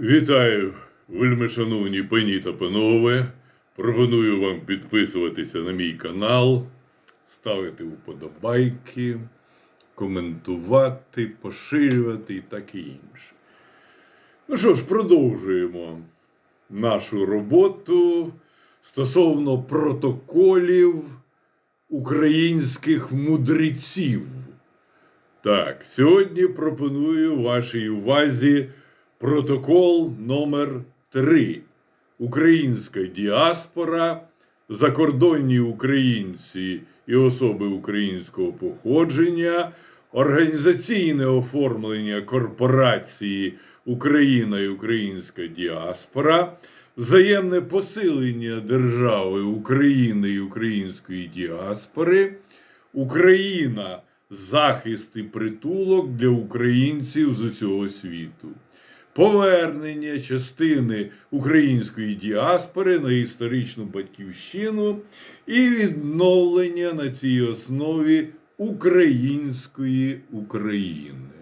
Вітаю, вельми шановні пані та панове. Пропоную вам підписуватися на мій канал, ставити вподобайки, коментувати, поширювати і таке інше. Ну що ж, продовжуємо нашу роботу стосовно протоколів українських мудреців. Так, сьогодні пропоную вашій увазі протокол номер 3 Українська діаспора, закордонні українці і особи українського походження, організаційне оформлення корпорації Україна і Українська діаспора, взаємне посилення держави України і української діаспори, Україна захист і притулок для українців з усього світу. Повернення частини української діаспори на історичну батьківщину і відновлення на цій основі української України.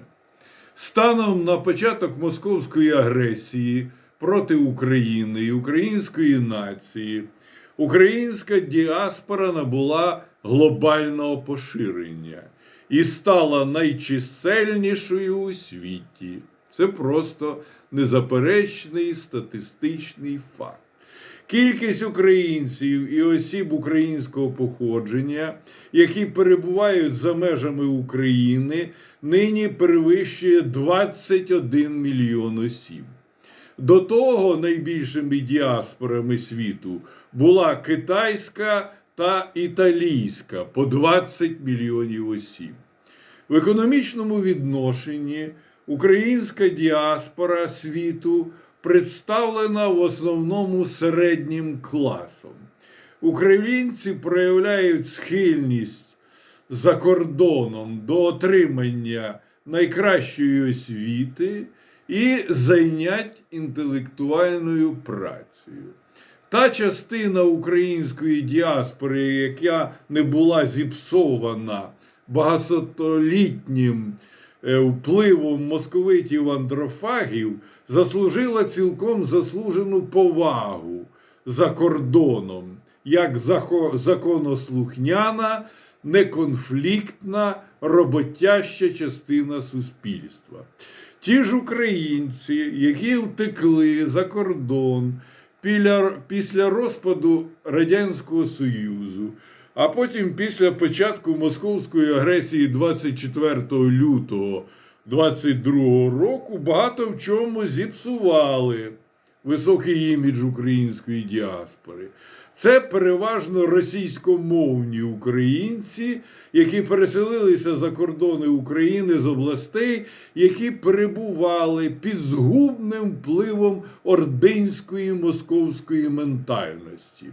Станом на початок московської агресії проти України і української нації, українська діаспора набула глобального поширення і стала найчисельнішою у світі. Це просто незаперечний статистичний факт. Кількість українців і осіб українського походження, які перебувають за межами України, нині перевищує 21 мільйон осіб. До того найбільшими діаспорами світу була китайська та італійська по 20 мільйонів осіб. В економічному відношенні українська діаспора світу представлена в основному середнім класом. Українці проявляють схильність за кордоном до отримання найкращої освіти і зайнять інтелектуальною працею. Та частина української діаспори, яка не була зіпсована багатолітнім е, впливом московитів андрофагів, заслужила цілком заслужену повагу за кордоном, як законослухняна, неконфліктна, роботяща частина суспільства. Ті ж українці, які втекли за кордон після розпаду Радянського Союзу, а потім після початку московської агресії 24 лютого 22 року, багато в чому зіпсували високий імідж української діаспори. Це переважно російськомовні українці, які переселилися за кордони України з областей, які перебували під згубним впливом ординської московської ментальності.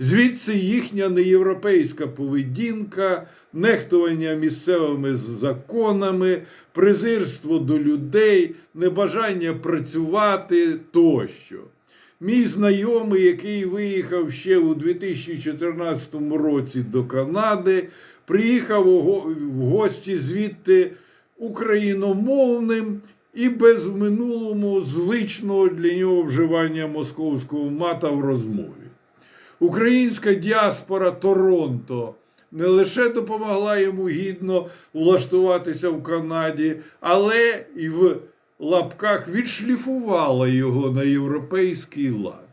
Звідси їхня неєвропейська поведінка, нехтування місцевими законами, презирство до людей, небажання працювати тощо. Мій знайомий, який виїхав ще у 2014 році до Канади, приїхав в гості звідти україномовним і без минулому звичного для нього вживання московського мата в розмові. Українська діаспора Торонто не лише допомогла йому гідно влаштуватися в Канаді, але і в лапках відшліфувала його на європейський лад.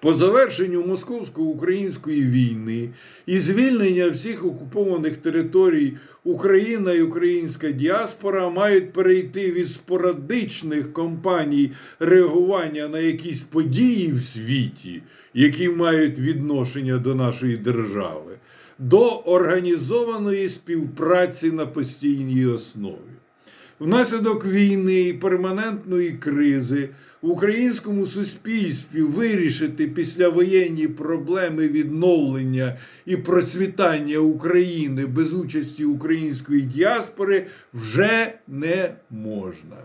По завершенню московсько-української війни і звільнення всіх окупованих територій Україна і українська діаспора мають перейти від спорадичних кампаній реагування на якісь події в світі, які мають відношення до нашої держави, до організованої співпраці на постійній основі. Внаслідок війни і перманентної кризи в українському суспільстві вирішити післявоєнні проблеми відновлення і процвітання України без участі української діаспори вже не можна.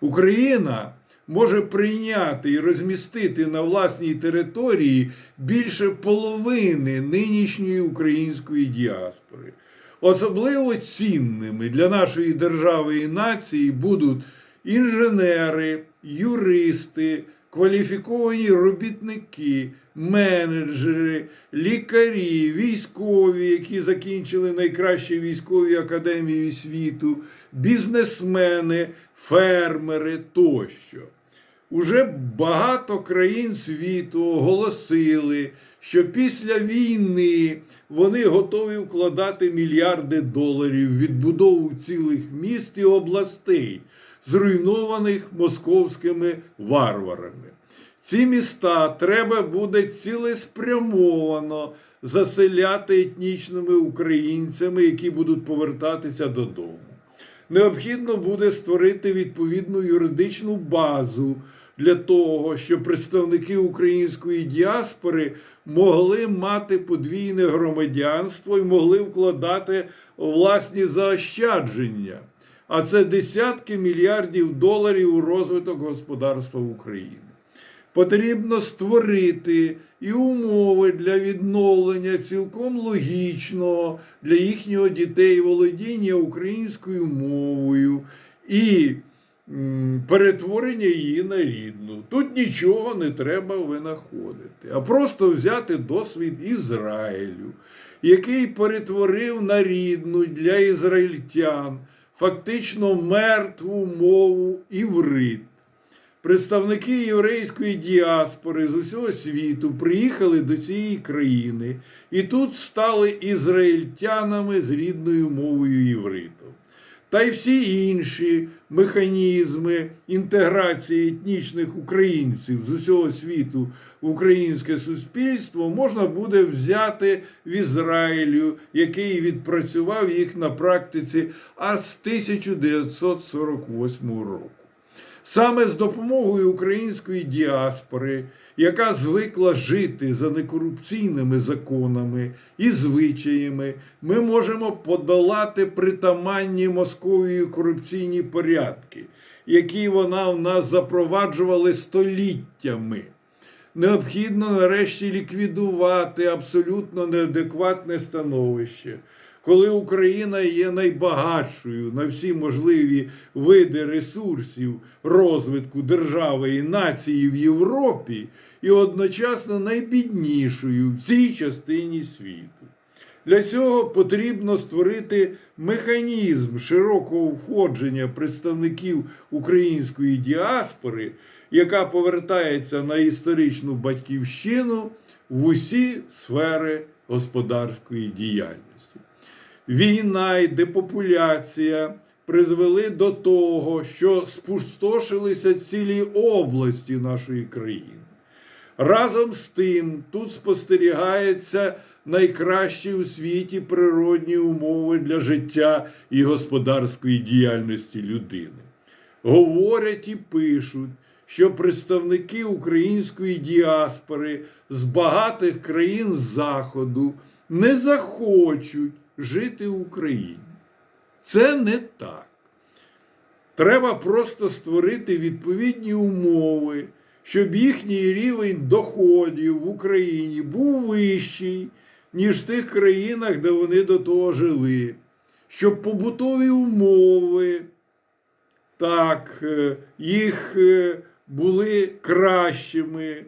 Україна може прийняти і розмістити на власній території більше половини нинішньої української діаспори. Особливо цінними для нашої держави і нації будуть інженери, юристи, кваліфіковані робітники, менеджери, лікарі, військові, які закінчили найкращі військові академії світу, бізнесмени, фермери тощо. Уже багато країн світу оголосили, що після війни вони готові вкладати мільярди доларів в відбудову цілих міст і областей, зруйнованих московськими варварами. Ці міста треба буде цілеспрямовано заселяти етнічними українцями, які будуть повертатися додому. Необхідно буде створити відповідну юридичну базу для того, щоб представники української діаспори могли мати подвійне громадянство і могли вкладати власні заощадження. А це десятки мільярдів доларів у розвиток господарства України. Потрібно створити і умови для відновлення цілком логічного для їхнього дітей володіння українською мовою і перетворення її на рідну. Тут нічого не треба винаходити, а просто взяти досвід Ізраїлю, який перетворив на рідну для ізраїльтян фактично мертву мову іврит. Представники єврейської діаспори з усього світу приїхали до цієї країни і тут стали ізраїльтянами з рідною мовою євриту. Та й всі інші механізми інтеграції етнічних українців з усього світу в українське суспільство можна буде взяти в Ізраїлю, який відпрацював їх на практиці аж з 1948 року. Саме з допомогою української діаспори, яка звикла жити за некорупційними законами і звичаями, ми можемо подолати притаманні Московії корупційні порядки, які вона в нас запроваджувала століттями. Необхідно нарешті ліквідувати абсолютно неадекватне становище коли Україна є найбагатшою на всі можливі види ресурсів розвитку держави і нації в Європі, і одночасно найбіднішою в цій частині світу. Для цього потрібно створити механізм широкого входження представників української діаспори, яка повертається на історичну батьківщину в усі сфери господарської діяльності. Війна і депопуляція призвели до того, що спустошилися цілі області нашої країни. Разом з тим, тут спостерігається найкращі у світі природні умови для життя і господарської діяльності людини. Говорять і пишуть, що представники української діаспори з багатих країн Заходу не захочуть жити в Україні. Це не так. Треба просто створити відповідні умови, щоб їхній рівень доходів в Україні був вищий, ніж в тих країнах, де вони до того жили. Щоб побутові умови, так, е, їх е, були кращими,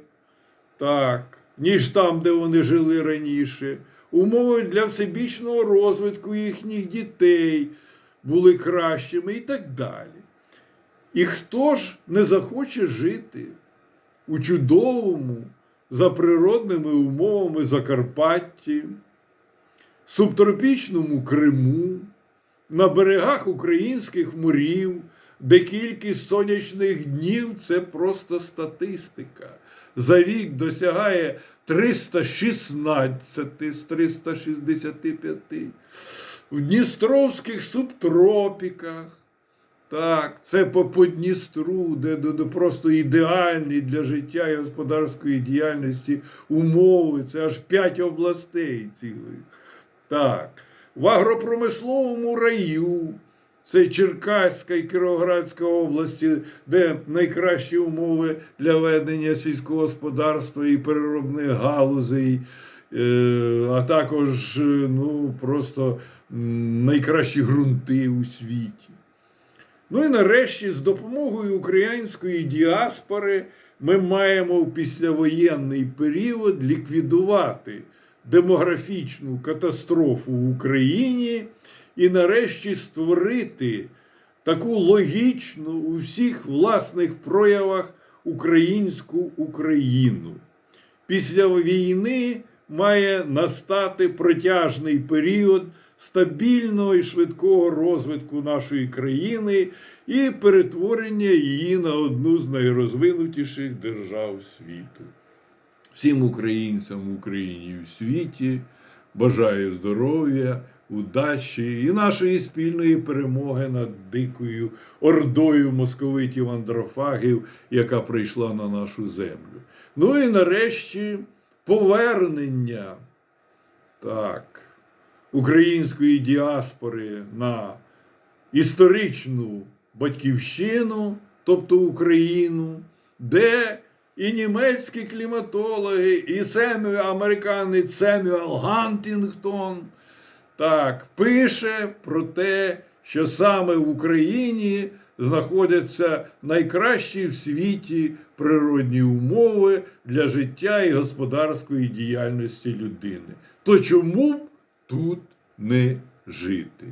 так, ніж там, де вони жили раніше. Умови для всебічного розвитку їхніх дітей були кращими і так далі. І хто ж не захоче жити у чудовому, за природними умовами Закарпатті, субтропічному Криму, на берегах українських морів, де кількість сонячних днів це просто статистика. За рік досягає 316 з 365. В Дністровських субтропіках. Так, це по, по Дністру, де, просто ідеальні для життя і господарської діяльності умови. Це аж п'ять областей цілих. Так. В агропромисловому раю. Це Черкаська і Кіровоградська області, де найкращі умови для ведення сільського господарства і переробних галузей, е, а також е, ну, просто найкращі ґрунти у світі. Ну і нарешті, з допомогою української діаспори, ми маємо в післявоєнний період ліквідувати демографічну катастрофу в Україні і нарешті створити таку логічну у всіх власних проявах українську Україну. Після війни має настати протяжний період стабільного і швидкого розвитку нашої країни і перетворення її на одну з найрозвинутіших держав світу. Всім українцям в Україні і в світі бажаю здоров'я, удачі і нашої спільної перемоги над дикою ордою московитів андрофагів, яка прийшла на нашу землю. Ну і нарешті повернення так, української діаспори на історичну батьківщину, тобто Україну, де і німецькі кліматологи, і Семю, американець Семюел Гантінгтон так, пише про те, що саме в Україні знаходяться найкращі в світі природні умови для життя і господарської діяльності людини. То чому б тут не жити?